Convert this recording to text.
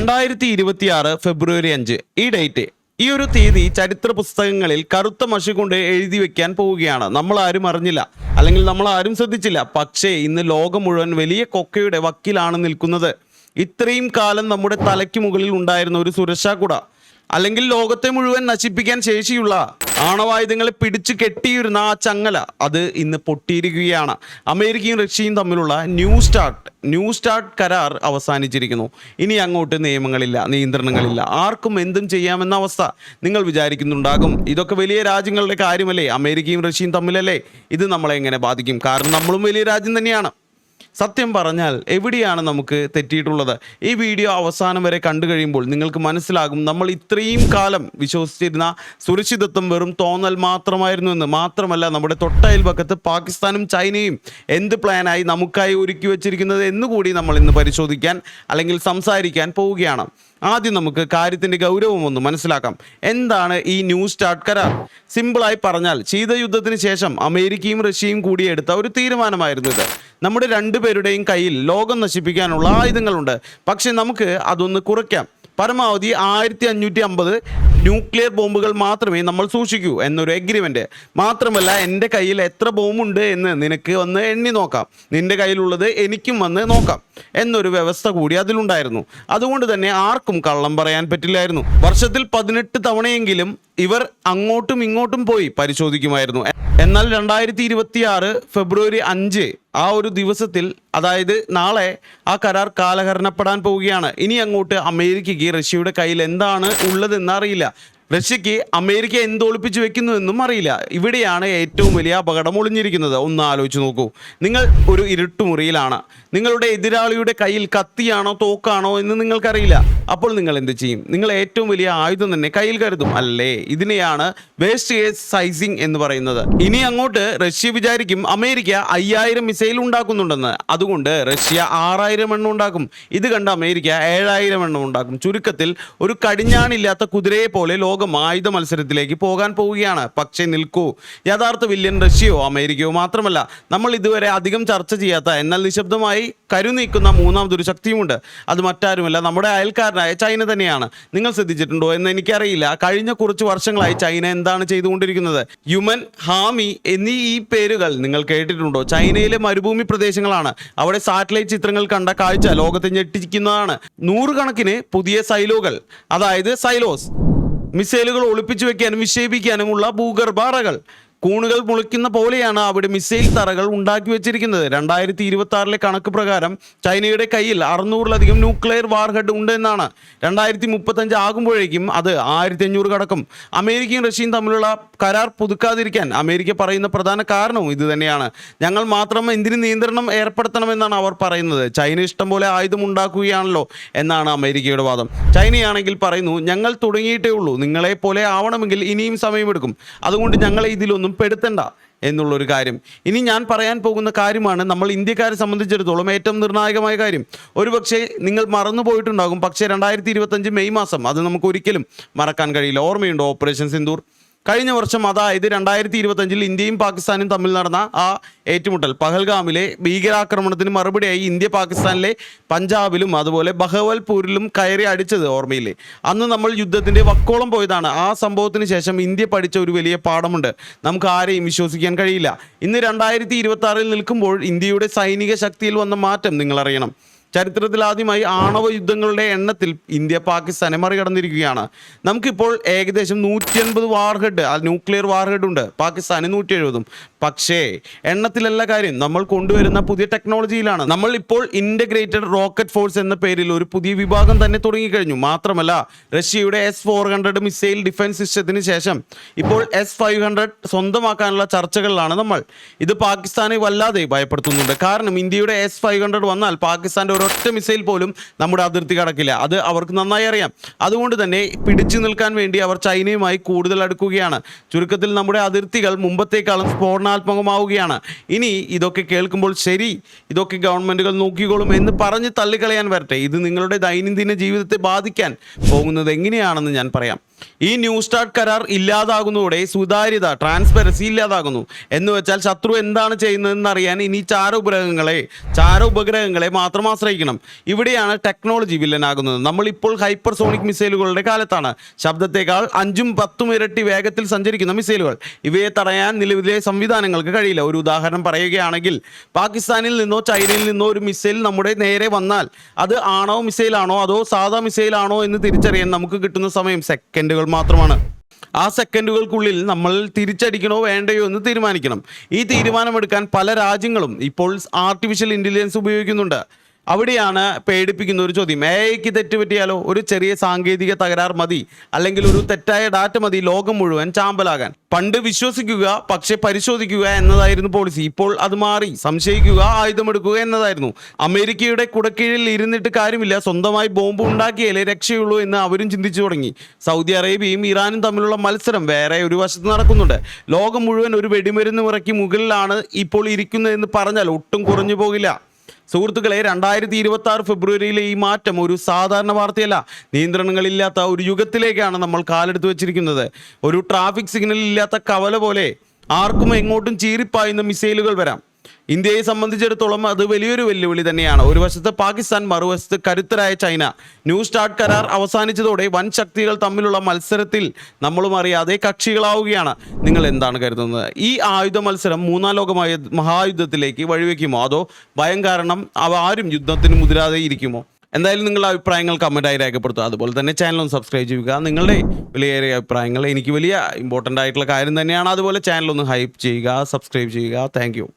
രണ്ടായിരത്തി ഇരുപത്തി ആറ് ഫെബ്രുവരി അഞ്ച്. ഈ ഡേറ്റ് ഈ ഒരു തീയതി ചരിത്ര പുസ്തകങ്ങളിൽ കറുത്ത മഷി കൊണ്ട് എഴുതി വെക്കാൻ പോവുകയാണ്. നമ്മൾ ആരും അറിഞ്ഞില്ല. അല്ലെങ്കിൽ നമ്മൾ ആരും ശ്രദ്ധിച്ചില്ല. പക്ഷേ ഇന്ന് ലോകം മുഴുവൻ വലിയ കൊക്കയുടെ വക്കിലാണ് നിൽക്കുന്നത്. ഇത്രയും കാലം നമ്മുടെ തലയ്ക്ക് മുകളിൽ ഉണ്ടായിരുന്ന ഒരു സുരക്ഷാ കുട. അല്ലെങ്കിൽ ലോകത്തെ മുഴുവൻ നശിപ്പിക്കാൻ ശേഷിയുള്ള ആണവായുധങ്ങളെ പിടിച്ചു കെട്ടിയിരുന്ന ആ ചങ്ങല അത് ഇന്ന് പൊട്ടിയിരിക്കുകയാണ്. അമേരിക്കയും റഷ്യയും തമ്മിലുള്ള ന്യൂ സ്റ്റാർട്ട് ന്യൂ സ്റ്റാർട്ട് കരാർ അവസാനിച്ചിരിക്കുന്നു. ഇനി അങ്ങോട്ട് നിയമങ്ങളില്ല നിയന്ത്രണങ്ങളില്ല. ആർക്കും എന്തും ചെയ്യാമെന്ന അവസ്ഥ നിങ്ങൾ വിചാരിക്കുന്നുണ്ടാകും. ഇതൊക്കെ വലിയ രാജ്യങ്ങളുടെ കാര്യമല്ലേ? അമേരിക്കയും റഷ്യയും തമ്മിലല്ലേ? ഇത് നമ്മളെ എങ്ങനെ ബാധിക്കും? കാരണം നമ്മളും വലിയ രാജ്യം തന്നെയാണ്. സത്യം പറഞ്ഞാൽ എവിടെയാണ് നമുക്ക് തെറ്റിയിട്ടുള്ളത്? ഈ വീഡിയോ അവസാനം വരെ കണ്ടു കഴിയുമ്പോൾ നിങ്ങൾക്ക് മനസ്സിലാകും നമ്മൾ ഇത്രയും കാലം വിശ്വസിച്ചിരുന്ന സുരക്ഷിതത്വം വെറും തോന്നൽ മാത്രമായിരുന്നു എന്ന്. മാത്രമല്ല നമ്മുടെ തൊട്ടയൽപക്കത്ത് പാകിസ്ഥാനും ചൈനയും എന്ത് പ്ലാനായി നമുക്കായി ഒരുക്കി വെച്ചിരിക്കുന്നത് എന്നുകൂടി നമ്മൾ ഇന്ന് പരിശോധിക്കാൻ അല്ലെങ്കിൽ സംസാരിക്കാൻ പോവുകയാണ്. ആദ്യം നമുക്ക് കാര്യത്തിന്റെ ഗൗരവം ഒന്ന് മനസ്സിലാക്കാം. എന്താണ് ഈ ന്യൂ സ്റ്റാർട്ട് കരാർ? സിമ്പിളായി പറഞ്ഞാൽ ശീതയുദ്ധത്തിന് ശേഷം അമേരിക്കയും റഷ്യയും കൂടി എടുത്ത ഒരു തീരുമാനമായിരുന്നു ഇത്. നമ്മുടെ രണ്ടുപേരുടെയും കയ്യിൽ ലോകം നശിപ്പിക്കാനുള്ള ആയുധങ്ങളുണ്ട്. പക്ഷെ നമുക്ക് അതൊന്ന് കുറയ്ക്കാം. പരമാവധി ആയിരത്തി അഞ്ഞൂറ്റി അമ്പത് ന്യൂക്ലിയർ ബോംബുകൾ മാത്രമേ നമ്മൾ സൂക്ഷിക്കൂ എന്നൊരു എഗ്രിമെന്റ് മാത്രമല്ല എന്റെ കയ്യിൽ എത്ര ബോംബുണ്ട് എന്ന് നിനക്ക് വന്ന് എണ്ണി നോക്കാം. നിന്റെ കയ്യിലുള്ളത് എനിക്കും വന്ന് നോക്കാം എന്നൊരു വ്യവസ്ഥ കൂടി അതിലുണ്ടായിരുന്നു. അതുകൊണ്ട് തന്നെ ആർക്കും കള്ളം പറയാൻ പറ്റില്ലായിരുന്നു. വർഷത്തിൽ പതിനെട്ട് തവണയെങ്കിലും ഇവർ അങ്ങോട്ടും ഇങ്ങോട്ടും പോയി പരിശോധിക്കുമായിരുന്നു. എന്നാൽ രണ്ടായിരത്തി ഇരുപത്തി ആറ് ഫെബ്രുവരി അഞ്ച് ആ ഒരു ദിവസത്തിൽ അതായത് നാളെ ആ കരാർ കാലഹരണപ്പെടാൻ പോവുകയാണ്. ഇനി അങ്ങോട്ട് അമേരിക്കയ്ക്ക് റഷ്യയുടെ കയ്യിൽ എന്താണ് ഉള്ളതെന്ന് അറിയില്ല. റഷ്യക്ക് അമേരിക്ക എന്ത് വെക്കുന്നുവെന്നും അറിയില്ല. ഇവിടെയാണ് ഏറ്റവും വലിയ അപകടം ഒളിഞ്ഞിരിക്കുന്നത്. ഒന്ന് ആലോചിച്ച് നോക്കൂ. നിങ്ങൾ ഒരു ഇരുട്ടുമുറിയിലാണ്. നിങ്ങളുടെ എതിരാളിയുടെ കയ്യിൽ കത്തിയാണോ തോക്കാണോ എന്ന് നിങ്ങൾക്കറിയില്ല. അപ്പോൾ നിങ്ങൾ എന്ത് ചെയ്യും? നിങ്ങൾ ഏറ്റവും വലിയ ആയുധം തന്നെ കയ്യിൽ കരുതും. അല്ലേ? ഇതിനെയാണ് വേസ്റ്റ് കേസ് സൈസിങ് എന്ന് പറയുന്നത്. ഇനി അങ്ങോട്ട് റഷ്യ വിചാരിക്കും അമേരിക്ക അയ്യായിരം മിസൈൽ ഉണ്ടാക്കുന്നുണ്ടെന്ന്. അതുകൊണ്ട് റഷ്യ ആറായിരം എണ്ണം ഉണ്ടാക്കും. ഇത് കണ്ട് അമേരിക്ക ഏഴായിരം എണ്ണം ഉണ്ടാക്കും. ചുരുക്കത്തിൽ ഒരു കടിഞ്ഞാണില്ലാത്ത കുതിരയെ പോലെ ലോകം ആയുധ മത്സരത്തിലേക്ക് പോകാൻ പോവുകയാണ്. പക്ഷേ നിൽക്കൂ. യഥാർത്ഥ വില്യൻ റഷ്യയോ അമേരിക്കയോ മാത്രമല്ല നമ്മൾ ഇതുവരെ അധികം ചർച്ച ചെയ്യാത്ത എന്നാൽ നിശബ്ദമായി കരുനീക്കുന്ന മൂന്നാമതൊരു ശക്തിയുമുണ്ട്. അത് മറ്റാരുമല്ല നമ്മുടെ അയൽക്കാരനായ ചൈന തന്നെയാണ്. നിങ്ങൾ ശ്രദ്ധിച്ചിട്ടുണ്ടോ എന്ന് എനിക്കറിയില്ല. കഴിഞ്ഞ കുറച്ച് വർഷങ്ങളായി ചൈന എന്താണ് ചെയ്തുകൊണ്ടിരിക്കുന്നത്? യുമൻ ഹാമി എന്നീ ഈ പേരുകൾ നിങ്ങൾ കേട്ടിട്ടുണ്ടോ? ചൈനയിലെ മരുഭൂമി പ്രദേശങ്ങളാണ്. അവിടെ സാറ്റലൈറ്റ് ചിത്രങ്ങൾ കണ്ട കാഴ്ച ലോകത്തെ ഞെട്ടിക്കുന്നതാണ് നൂറുകണക്കിന് പുതിയ സൈലോകൾ അതായത് സൈലോസ് മിസൈലുകൾ ഒളിപ്പിച്ചു വെക്കാനും വിക്ഷേപിക്കാനുമുള്ള ഭൂഗർഭ അറകൾ കൂണുകൾ മുളിക്കുന്ന പോലെയാണ് അവിടെ മിസൈൽ തറകൾ ഉണ്ടാക്കി വെച്ചിരിക്കുന്നത്. രണ്ടായിരത്തി ഇരുപത്തി ആറിലെ കണക്ക് പ്രകാരം ചൈനയുടെ കയ്യിൽ അറുന്നൂറിലധികം ന്യൂക്ലിയർ വാർഹെഡ് ഉണ്ട് എന്നാണ്. രണ്ടായിരത്തി മുപ്പത്തഞ്ച് ആകുമ്പോഴേക്കും അത് ആയിരത്തി അഞ്ഞൂറ് കടക്കും. അമേരിക്കയും റഷ്യയും തമ്മിലുള്ള കരാർ പുതുക്കാതിരിക്കാൻ അമേരിക്ക പറയുന്ന പ്രധാന കാരണവും ഇത് തന്നെയാണ്. ഞങ്ങൾ മാത്രം എന്തിന് നിയന്ത്രണം ഏർപ്പെടുത്തണമെന്നാണ് അവർ പറയുന്നത്. ചൈന ഇഷ്ടം പോലെ ആയുധം ഉണ്ടാക്കുകയാണല്ലോ എന്നാണ് അമേരിക്കയുടെ വാദം. ചൈനയാണെങ്കിൽ പറയുന്നു ഞങ്ങൾ തുടങ്ങിയിട്ടേ ഉള്ളൂ. നിങ്ങളെ പോലെ ആവണമെങ്കിൽ ഇനിയും സമയമെടുക്കും. അതുകൊണ്ട് ഞങ്ങളെ ഇതിലൊന്നും പെടുത്തണ്ട എന്നുള്ളൊരു കാര്യം. ഇനി ഞാൻ പറയാൻ പോകുന്ന കാര്യമാണ് നമ്മൾ ഇന്ത്യക്കാരെ സംബന്ധിച്ചിടത്തോളം ഏറ്റവും നിർണായകമായ കാര്യം. ഒരുപക്ഷെ നിങ്ങൾ മറന്നു പോയിട്ടുണ്ടാകും. പക്ഷേ രണ്ടായിരത്തി മെയ് മാസം അത് നമുക്ക് ഒരിക്കലും മറക്കാൻ കഴിയില്ല. ഓർമ്മയുണ്ടോ ഓപ്പറേഷൻ സിന്ദൂർ? കഴിഞ്ഞ വർഷം അതായത് രണ്ടായിരത്തി ഇരുപത്തഞ്ചിൽ ഇന്ത്യയും പാകിസ്ഥാനും തമ്മിൽ നടന്ന ആ ഏറ്റുമുട്ടൽ. പഹൽഗാമിലെ ഭീകരാക്രമണത്തിന് മറുപടിയായി ഇന്ത്യ പാകിസ്ഥാനിലെ പഞ്ചാബിലും അതുപോലെ ബഹവൽപൂരിലും കയറി അടിച്ചത് ഓർമ്മയില്ലേ? അന്ന് നമ്മൾ യുദ്ധത്തിന്റെ വക്കോളം പോയതാണ്. ആ സംഭവത്തിന് ശേഷം ഇന്ത്യ പഠിച്ച ഒരു വലിയ പാഠമുണ്ട്. നമുക്ക് ആരെയും വിശ്വസിക്കാൻ കഴിയില്ല. ഇന്ന് രണ്ടായിരത്തി നിൽക്കുമ്പോൾ ഇന്ത്യയുടെ സൈനിക ശക്തിയിൽ വന്ന മാറ്റം നിങ്ങൾ അറിയണം ചരിത്രത്തിൽ ആദ്യമായി ആണവ യുദ്ധങ്ങളുടെ എണ്ണത്തിൽ ഇന്ത്യ പാകിസ്ഥാനെ മറികടന്നിരിക്കുകയാണ്. നമുക്കിപ്പോൾ ഏകദേശം നൂറ്റി അൻപത് വാർഹെഡ് ന്യൂക്ലിയർ വാർഹെഡ് ഉണ്ട്. പാകിസ്ഥാന് നൂറ്റി എഴുപതും പക്ഷേ എണ്ണത്തിലല്ല കാര്യം നമ്മൾ കൊണ്ടുവരുന്ന പുതിയ ടെക്നോളജിയിലാണ്. നമ്മൾ ഇപ്പോൾ ഇന്റഗ്രേറ്റഡ് റോക്കറ്റ് ഫോഴ്സ് എന്ന പേരിൽ ഒരു പുതിയ വിഭാഗം തന്നെ തുടങ്ങിക്കഴിഞ്ഞു. മാത്രമല്ല റഷ്യയുടെ S four hundred missile defence സിസ്റ്റത്തിന് ശേഷം ഇപ്പോൾ എസ് ഫൈവ് ഹൺഡ്രഡ് സ്വന്തമാക്കാനുള്ള ചർച്ചകളിലാണ് നമ്മൾ. ഇത് പാകിസ്ഥാനെ വല്ലാതെ ഭയപ്പെടുത്തുന്നുണ്ട്. കാരണം ഇന്ത്യയുടെ എസ് ഫൈവ് ഹൺഡ്രഡ് വന്നാൽ പാകിസ്ഥാന്റെ ഒരൊറ്റ മിസൈൽ പോലും നമ്മുടെ അതിർത്തി കടക്കില്ല. അത് അവർക്ക് നന്നായി അറിയാം. അതുകൊണ്ട് തന്നെ പിടിച്ചു നിൽക്കാൻ വേണ്ടി അവർ ചൈനയുമായി കൂടുതൽ അടുക്കുകയാണ്. ചുരുക്കത്തിൽ നമ്മുടെ അതിർത്തികൾ മുമ്പത്തേക്കാളും സ്ഫോടനാത്മകമാവുകയാണ്. ഇനി ഇതൊക്കെ കേൾക്കുമ്പോൾ ശരി ഇതൊക്കെ ഗവൺമെന്റുകൾ നോക്കിക്കോളും എന്ന് പറഞ്ഞ് തള്ളിക്കളയാൻ വരട്ടെ. ഇത് നിങ്ങളുടെ ദൈനംദിന ജീവിതത്തെ ബാധിക്കാൻ പോകുന്നത് എങ്ങനെയാണെന്ന് ഞാൻ പറയാം. ഈ ന്യൂ സ്റ്റാർട്ട് കരാർ ഇല്ലാതാകുന്നതോടെ സുതാര്യത ട്രാൻസ്പെറൻസി ഇല്ലാതാകുന്നു. എന്ന് വെച്ചാൽ ശത്രു എന്താണ് ചെയ്യുന്നതെന്ന് അറിയാൻ ഇനി ചാര ഉപഗ്രഹങ്ങളെ ചാര ഉപഗ്രഹങ്ങളെ മാത്രം ആശ്രയിക്കണം. ഇവിടെയാണ് ടെക്നോളജി വില്ലനാകുന്നത്. നമ്മൾ ഇപ്പോൾ ഹൈപ്പർസോണിക് മിസൈലുകളുടെ കാലത്താണ്. ശബ്ദത്തേക്കാൾ അഞ്ചും പത്തും ഇരട്ടി വേഗത്തിൽ സഞ്ചരിക്കുന്ന മിസൈലുകൾ ഇവയെ തടയാൻ നിലവിലെ സംവിധാനങ്ങൾക്ക് കഴിയില്ല. ഒരു ഉദാഹരണം പറയുകയാണെങ്കിൽ പാകിസ്ഥാനിൽ നിന്നോ ചൈനയിൽ നിന്നോ ഒരു മിസൈൽ നമ്മുടെ നേരെ വന്നാൽ അത് ആണോ മിസൈലാണോ അതോ സാധാ മിസൈലാണോ എന്ന് തിരിച്ചറിയാൻ നമുക്ക് കിട്ടുന്ന സമയം സെക്കൻഡുകൾ മാത്രമാണ്. ആ സെക്കൻഡുകൾക്കുള്ളിൽ നമ്മൾ തിരിച്ചടിക്കണോ വേണ്ടയോ എന്ന് തീരുമാനിക്കണം. ഈ തീരുമാനമെടുക്കാൻ പല രാജ്യങ്ങളും ഇപ്പോൾ ആർട്ടിഫിഷ്യൽ ഇന്റലിജൻസ് ഉപയോഗിക്കുന്നുണ്ട്. അവിടെയാണ് പേടിപ്പിക്കുന്ന ഒരു ചോദ്യം. എഐക്ക് തെറ്റ് പറ്റിയാലോ? ഒരു ചെറിയ സാങ്കേതിക തകരാർ മതി. അല്ലെങ്കിൽ ഒരു തെറ്റായ ഡാറ്റ മതി ലോകം മുഴുവൻ ചാമ്പലാകാൻ. പണ്ട് വിശ്വസിക്കുക പക്ഷെ പരിശോധിക്കുക എന്നതായിരുന്നു പോളിസി ഇപ്പോൾ അത് മാറി. സംശയിക്കുക ആയുധമെടുക്കുക എന്നതായിരുന്നു. അമേരിക്കയുടെ കുടക്കീഴിൽ ഇരുന്നിട്ട് കാര്യമില്ല. സ്വന്തമായി ബോംബ് ഉണ്ടാക്കിയാലേ രക്ഷയുള്ളൂ എന്ന് അവരും ചിന്തിച്ചു തുടങ്ങി. സൗദി അറേബ്യയും ഇറാനും തമ്മിലുള്ള മത്സരം വേറെ ഒരു വശത്ത് നടക്കുന്നുണ്ട്. ലോകം മുഴുവൻ ഒരു വെടിമരുന്ന് ഇറക്കി മുകളിലാണ് ഇപ്പോൾ ഇരിക്കുന്നതെന്ന് പറഞ്ഞാൽ ഒട്ടും കുറഞ്ഞു പോകില്ല. സുഹൃത്തുക്കളെ രണ്ടായിരത്തി ഇരുപത്തി ആറ് ഫെബ്രുവരിയിലെ ഈ മാറ്റം ഒരു സാധാരണ വാർത്തയല്ല. നിയന്ത്രണങ്ങളില്ലാത്ത ഒരു യുഗത്തിലേക്കാണ് നമ്മൾ കാലെടുത്ത് വെച്ചിരിക്കുന്നത്. ഒരു ട്രാഫിക് സിഗ്നൽ ഇല്ലാത്ത കവല പോലെ ആർക്കും എങ്ങോട്ടും ചീറിപ്പായുന്ന മിസൈലുകൾ വരാം. ഇന്ത്യയെ സംബന്ധിച്ചിടത്തോളം അത് വലിയൊരു വെല്ലുവിളി തന്നെയാണ്. ഒരു വശത്ത് പാകിസ്ഥാൻ മറുവശത്ത് കരുത്തരായ ചൈന. ന്യൂ സ്റ്റാർട്ട് കരാർ അവസാനിച്ചതോടെ വൻ ശക്തികൾ തമ്മിലുള്ള മത്സരത്തിൽ നമ്മളും അറിയാതെ കക്ഷികളാവുകയാണ്. നിങ്ങൾ എന്താണ് കരുതുന്നത്? ഈ ആയുധ മത്സരം മൂന്നാം ലോകമായ മഹായുദ്ധത്തിലേക്ക് വഴിവെക്കുമോ? അതോ ഭയം കാരണം അവ ആരും യുദ്ധത്തിന് മുതിരാതെ ഇരിക്കുമോ? എന്തായാലും നിങ്ങളുടെ അഭിപ്രായങ്ങൾ കമന്റായി രേഖപ്പെടുത്തുക. അതുപോലെ തന്നെ ചാനൽ ഒന്ന് സബ്സ്ക്രൈബ് ചെയ്യുക. നിങ്ങളുടെ വിലയേറിയ അഭിപ്രായങ്ങൾ എനിക്ക് വലിയ ഇമ്പോർട്ടന്റ് ആയിട്ടുള്ള കാര്യം തന്നെയാണ്. അതുപോലെ ചാനൽ ഒന്ന് ഹൈപ്പ് ചെയ്യുക സബ്സ്ക്രൈബ് ചെയ്യുക. താങ്ക്